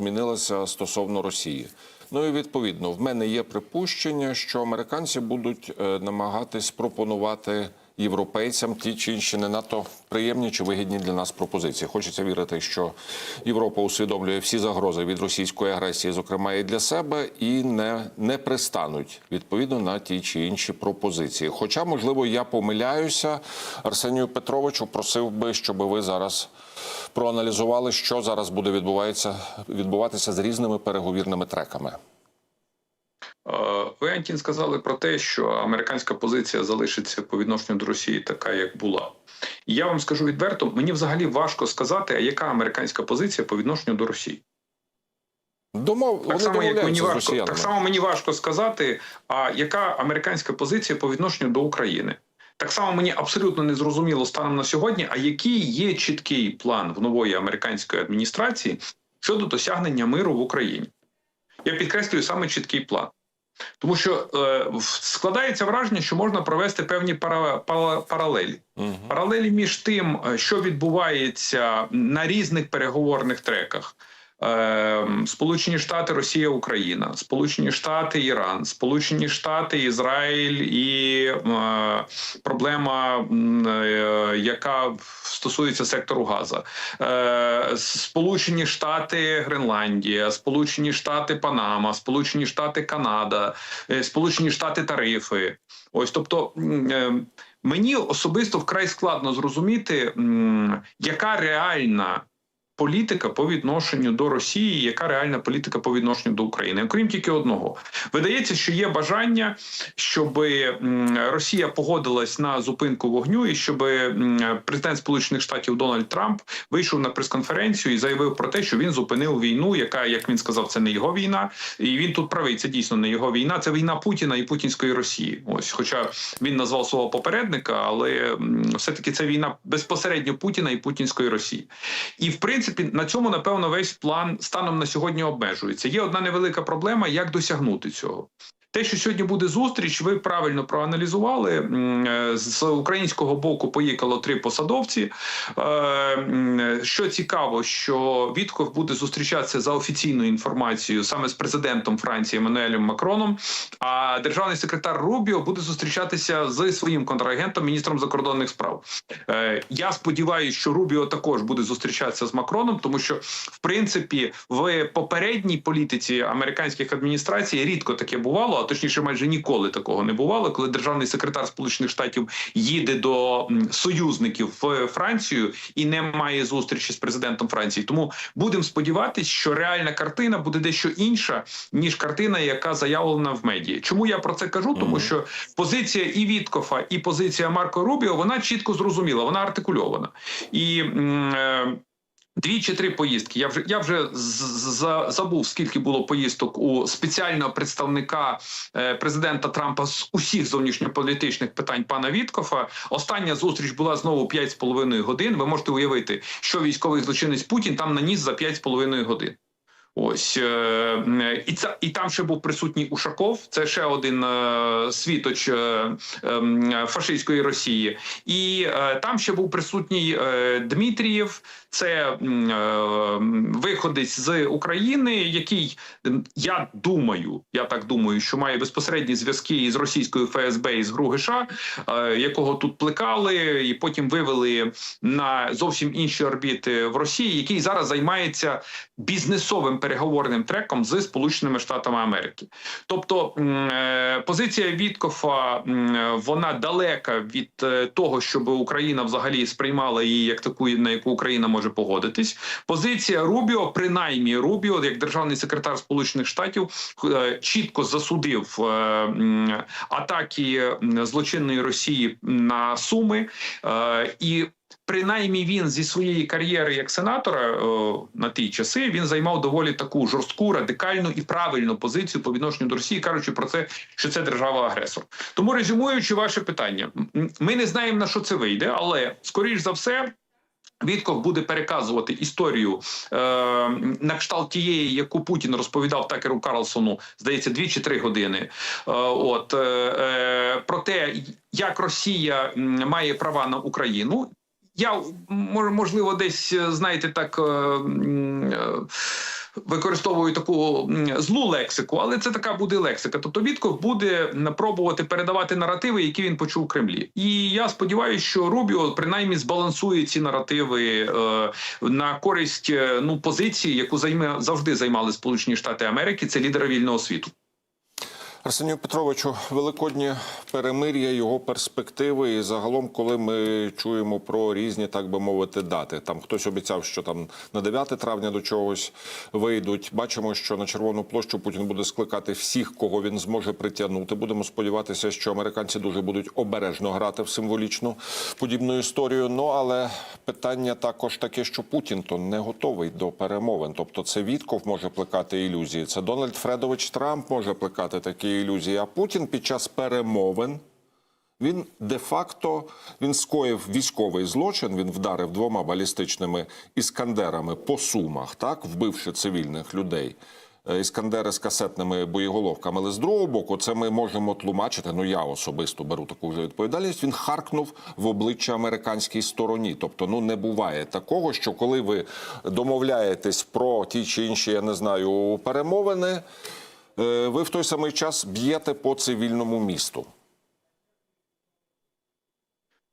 змінилася стосовно Росії. Ну і відповідно, в мене є припущення, що американці будуть е, намагатись пропонувати європейцям ті чи інші не надто приємні чи вигідні для нас пропозиції. Хочеться вірити, що Європа усвідомлює всі загрози від російської агресії, зокрема і для себе, і не, не пристануть відповідно на ті чи інші пропозиції. Хоча, можливо, я помиляюся, Арсенію Петровичу, просив би, щоб ви зараз проаналізували, що зараз буде відбувається, відбуватися з різними переговірними треками. Е, Ви, Антін, сказали про те, що американська позиція залишиться по відношенню до Росії така, як була. І я вам скажу відверто, мені взагалі важко сказати, а яка американська позиція по відношенню до Росії. Домов Так само, як мені важко, так само мені важко сказати, а яка американська позиція по відношенню до України. Так само мені абсолютно не зрозуміло станом на сьогодні, а який є чіткий план в нової американської адміністрації щодо досягнення миру в Україні. Я підкреслюю саме чіткий план. Тому що е, складається враження, що можна провести певні пара, пара- паралелі. Угу. Паралелі між тим, е, що відбувається на різних переговорних треках. Е, Сполучені Штати, Росія, Україна, Сполучені Штати, Іран, Сполучені Штати, Ізраїль і е, проблема, е, яка стосується сектору Газа, е, Сполучені Штати, Гренландія, Сполучені Штати, Панама, Сполучені Штати, Канада, Сполучені Штати тарифи. Ось тобто. Мені особисто вкрай складно зрозуміти, яка реальна політика по відношенню до Росії, яка реальна політика по відношенню до України, окрім тільки одного. Видається, що є бажання, щоб Росія погодилась на зупинку вогню, і щоб президент Сполучених Штатів Дональд Трамп вийшов на прес-конференцію і заявив про те, що він зупинив війну, яка, як він сказав, це не його війна, і він тут правий. Це дійсно не його війна. Це війна Путіна і путінської Росії. Ось, хоча він назвав свого попередника, але м, все-таки це війна безпосередньо Путіна і путінської Росії. І в принципі на цьому напевно весь план станом на сьогодні обмежується. Є одна невелика проблема, як досягнути цього. Те, що сьогодні буде зустріч, ви правильно проаналізували. Е, З українського боку поїхало три посадовці. Е, Що цікаво, що Вітков буде зустрічатися за офіційною інформацією саме з президентом Франції Еммануелем Макроном. А державний секретар Рубіо буде зустрічатися з своїм контрагентом, міністром закордонних справ. Е, Я сподіваюся, що Рубіо також буде зустрічатися з Макроном, тому що в принципі в попередній політиці американських адміністрацій рідко таке бувало, а точніше, майже ніколи такого не бувало, коли державний секретар Сполучених Штатів їде до союзників в Францію і не має зустрічі з президентом Франції. Тому будемо сподіватися, що реальна картина буде дещо інша ніж картина, яка заявлена в медії. Чому я про це кажу? Тому що позиція і Віткофа, і позиція Марко Рубіо вона чітко зрозуміла, вона артикульована і. е, Дві чи три поїздки. Я вже я вже з- з- забув, скільки було поїздок у спеціального представника е, президента Трампа з усіх зовнішньополітичних питань пана Віткофа. Остання зустріч була знову 5,5 годин. Ви можете уявити, що військовий злочинець Путін там наніс за 5,5 годин. Ось е, і це і там ще був присутній Ушаков. Це ще один е, світоч е, е, фашистської Росії, і там ще був присутній Дмитрієв. Це виходець з України, який я думаю, я так думаю, що має безпосередні зв'язки із російською ФСБ і з ГРУ е, якого тут плекали, і потім вивели на зовсім інші орбіти в Росії, який зараз займається бізнесовим переговорним треком з Сполученими Штатами Америки. Тобто е, позиція Віткофа вона далека від е, того, щоб Україна взагалі сприймала її як таку, на яку Україна може погодитись. Позиція Рубіо, принаймні Рубіо, як державний секретар Сполучених Штатів, е, чітко засудив атаки злочинної Росії на Суми і. Принаймні він зі своєї кар'єри як сенатора о, на ті часи він займав доволі таку жорстку, радикальну і правильну позицію по відношенню до Росії, кажучи про це, що це держава-агресор. Тому резюмуючи ваше питання, ми не знаємо на що це вийде, але скоріш за все. Вітков буде переказувати історію е, на кшталт тієї, яку Путін розповідав Такеру Карлсону, здається, дві чи три години. Е, от е, е, про те, як Росія має права на Україну. Я мож- можливо десь е, знаєте так. е, е, використовую таку злу лексику, але це така буде лексика. Тобто Вітков буде пробувати передавати наративи, які він почув в Кремлі. І я сподіваюся, що Рубіо принаймні збалансує ці наративи е, на користь ну позиції, яку займе завжди займали Сполучені Штати Америки. Це лідери вільного світу. Арсенію Петровичу, великодні перемир'я, його перспективи, і загалом, коли ми чуємо про різні, так би мовити, дати. Там хтось обіцяв, що там на 9 травня до чогось вийдуть. Бачимо, що на Червону площу Путін буде скликати всіх, кого він зможе притягнути. Будемо сподіватися, що американці дуже будуть обережно грати в символічну подібну історію. Ну але питання також таке, що Путін то не готовий до перемовин. Тобто, це Вітков може плекати ілюзії. Це Дональд Фредович Трамп може плекати такі ілюзії. А Путін під час перемовин він де-факто він скоїв військовий злочин. Він вдарив двома балістичними іскандерами по сумах, так вбивши цивільних людей. Е, Іскандери з касетними боєголовками. Але з другого боку, це ми можемо тлумачити. Ну я особисто беру таку вже відповідальність. Він харкнув в обличчя американській стороні. Тобто, ну не буває такого, що коли ви домовляєтесь про ті чи інші, я не знаю, перемовини, ви в той самий час б'єте по цивільному місту.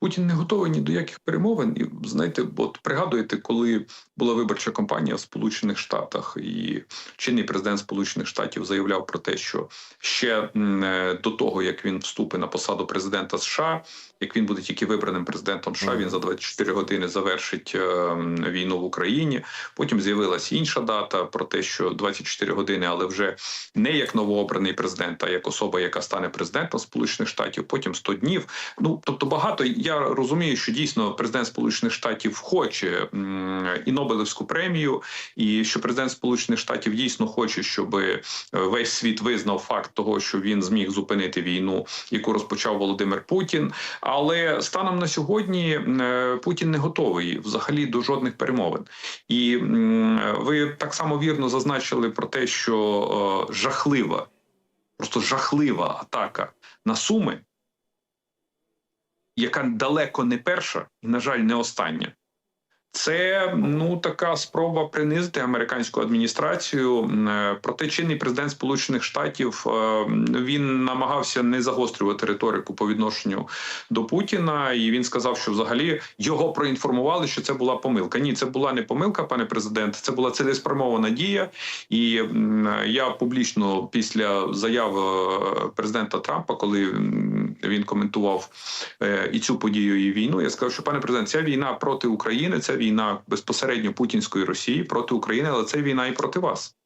Путін не готовий ні до яких перемовин. І знаєте, от пригадуєте, коли була виборча кампанія в Сполучених Штатах, і чинний президент Сполучених Штатів заявляв про те, що ще е, до того як він вступить на посаду президента США, як він буде тільки вибраним президентом США, він за 24 години завершить е, війну в Україні. Потім з'явилася інша дата про те, що 24 години, але вже не як новообраний президент, а як особа, яка стане президентом Сполучених Штатів. Потім 100 днів. Ну тобто багато. Я розумію, що дійсно президент Сполучених Штатів хоче і Нобелевську премію, і що президент Сполучених Штатів дійсно хоче, щоб е, весь світ визнав факт того, що він зміг зупинити війну, яку розпочав Володимир Путін. Але станом на сьогодні е, Путін не готовий взагалі до жодних перемовин. І ви так само вірно зазначили про те, що е, жахлива, просто жахлива атака на Суми, яка далеко не перша і, на жаль, не остання. Це ну така спроба принизити американську адміністрацію. Е, Проте чинний президент Сполучених Штатів е, він намагався не загострювати риторику по відношенню до Путіна, і він сказав, що взагалі його проінформували, що це була помилка. Ні, це була не помилка, пане президент. Це була цілеспрямована дія. І я публічно після заяв е, президента Трампа, коли він коментував е, і цю подію, і війну, я сказав, що пане президент, ця війна проти України, це війна безпосередньо путінської Росії проти України, але це війна і проти вас.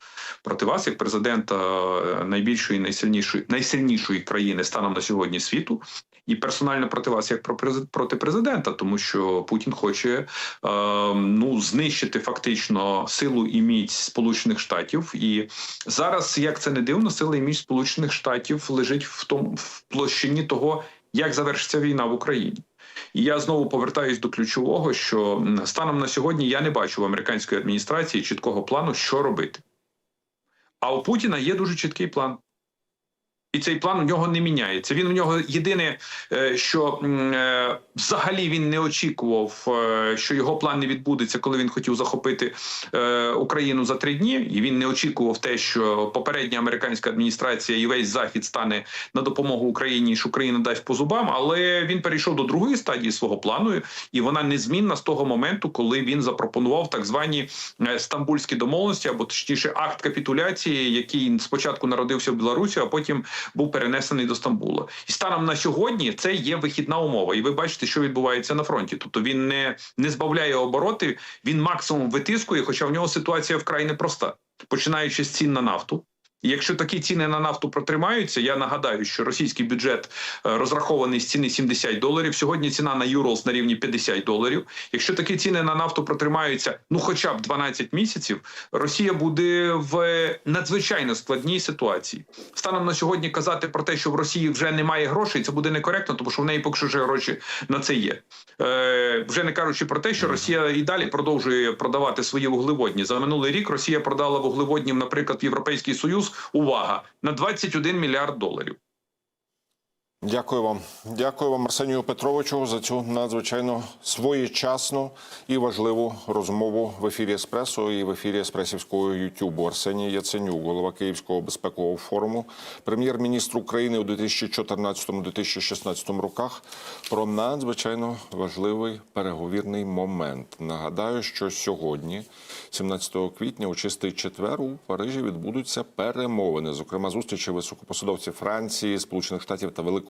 Проти вас, як президента е, найбільшої, найсильнішої, найсильнішої країни станом на сьогодні світу, і персонально проти вас, як проти президента, тому що Путін хоче е, ну знищити фактично силу і міць Сполучених Штатів. І зараз, як це не дивно, сила і міць Сполучених Штатів лежить в тому в площині того, як завершиться війна в Україні. І я знову повертаюсь до ключового, що станом на сьогодні я не бачу в американської адміністрації чіткого плану, що робити. А у Путіна є дуже чіткий план. І цей план у нього не міняється. Він у нього єдине, е, що е, взагалі він не очікував, е, що його план не відбудеться, коли він хотів захопити Україну за три дні. І він не очікував те, що попередня американська адміністрація і весь захід стане на допомогу Україні, що Україна дасть по зубам. Але він перейшов до другої стадії свого плану, і вона незмінна з того моменту, коли він запропонував так звані стамбульські домовленості, або точніше акт капітуляції, який спочатку народився в Білорусі, а потім був перенесений до Стамбула. І станом на сьогодні це є вихідна умова. І ви бачите, що відбувається на фронті. Тобто він не, не збавляє обороти, він максимум витискує, хоча в нього ситуація вкрай непроста, починаючи з цін на нафту. Якщо такі ціни на нафту протримаються, я нагадаю, що російський бюджет е, розрахований з ціни 70 доларів. Сьогодні ціна на Юрлс на рівні 50 доларів. Якщо такі ціни на нафту протримаються, ну хоча б 12 місяців, Росія буде в надзвичайно складній ситуації. Станом на сьогодні казати про те, що в Росії вже немає грошей, це буде некоректно, тому що в неї поки що вже гроші на це є. Е, вже не кажучи про те, що Росія і далі продовжує продавати свої вуглеводні. За минулий рік Росія продала вуглеводнів, наприклад, в Європейський Увага на 21 мільярд доларів. Дякую вам. Дякую вам, Арсенію Петровичу, за цю надзвичайно своєчасну і важливу розмову в ефірі Еспресо і в ефірі Еспресівського Ютубу. Арсеній Яценюк, голова Київського безпекового форуму, прем'єр-міністр України у 2014-2016 роках про надзвичайно важливий переговірний момент. Нагадаю, що сьогодні, 17 квітня, у чистий четвер у Парижі відбудуться перемовини, зокрема зустрічі високопосадовців Франції, Сполучених Штатів та Великої.